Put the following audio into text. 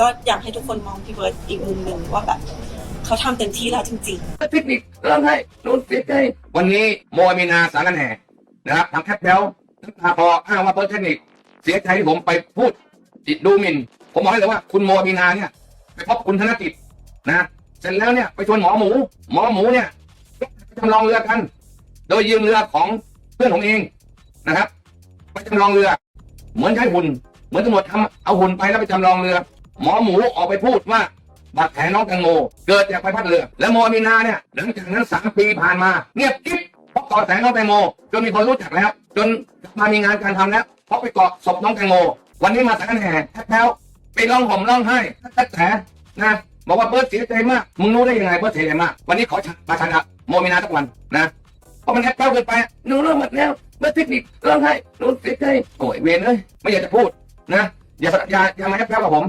ก็อยากให้ทุกคนมองพี่เบิร์ดอีกมุมหนึ่งว่าแบบเขาทำเต็มที่แล้วจริงๆเทคนิคร้องไห้โดนเสียใจวันนี้โมอามีนาสารแหน่นะครับทำแคปแล้วน้ำตาคลออ้างว่าเปิดเทคนิค เสียใจที่ผมไปพูดจิตดูหมิ่น ผมบอกให้เลยว่าคุณโมอามีนาเนี่ยไปพบคุณธนกิจนะเสร็จแล้วเนี่ยไปชวนหมอหมู หมอหมูเนี่ยไปจำลองเรือกัน โดยยืมเรือของเพื่อนผมเองนะครับ ไปจำลองเรือ เหมือนใช้หุ่น เหมือนตำรวจทำเอาหุ่นไปแล้วไปจำลองเรือ หมอหมูออกไปพูดว่าบาดแผลน้องแตงโมเกิดจากใบพัดเรือ และโมมีนาเนี่ยหลังจากนั้นสามปีผ่านมาเงียบกิ๊บเพราะเกาะแสน้องแตงโมจนมีคนรู้จักแล้ว จนมามีงานการทำแล้วเพราะไปเกาะศพน้องแตงโม วันนี้มาสังกันแห่แท้ๆไปร้องห่มร้องไห้แท้แท้นะบอกว่าเบิร์ดเสียใจมากมึงรู้ได้ยังไงเบิร์ดเสียใจมากวันนี้ขอประชันกับโมมีนาทุกวันนะเพราะมันแท้เกินไปหนูเรื่องหมดแล้วเบิร์ดเทคนิคร้องไห้หนูเสียใจโอ้ยเวรเลยไม่อยากจะพูดนะอย่าอย่าอย่ามาแท้กับผม